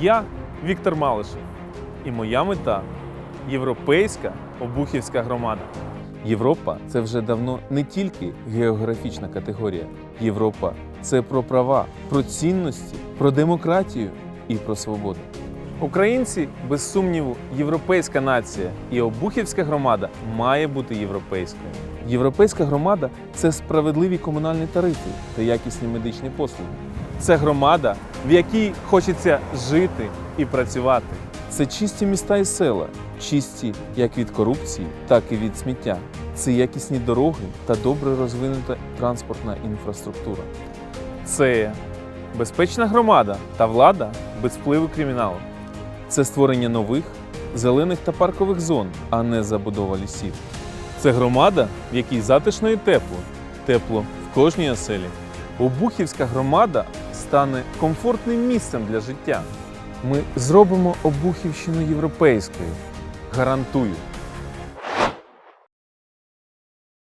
Я Віктор Малишев, і моя мета європейська обухівська громада. Європа це вже давно не тільки географічна категорія. Європа це про права, про цінності, про демократію і про свободу. Українці, без сумніву, європейська нація, і обухівська громада має бути європейською. Європейська громада це справедливі комунальні тарифи та якісні медичні послуги. Це громада, в якій хочеться жити і працювати. Це чисті міста і села, чисті як від корупції, так і від сміття. Це якісні дороги та добре розвинута транспортна інфраструктура. Це безпечна громада та влада без впливу криміналу. Це створення нових зелених та паркових зон, а не забудова лісів. Це громада, в якій затишно і тепло, тепло в кожній оселі. Обухівська громада стане комфортним місцем для життя. Ми зробимо Обухівщину європейською. Гарантую.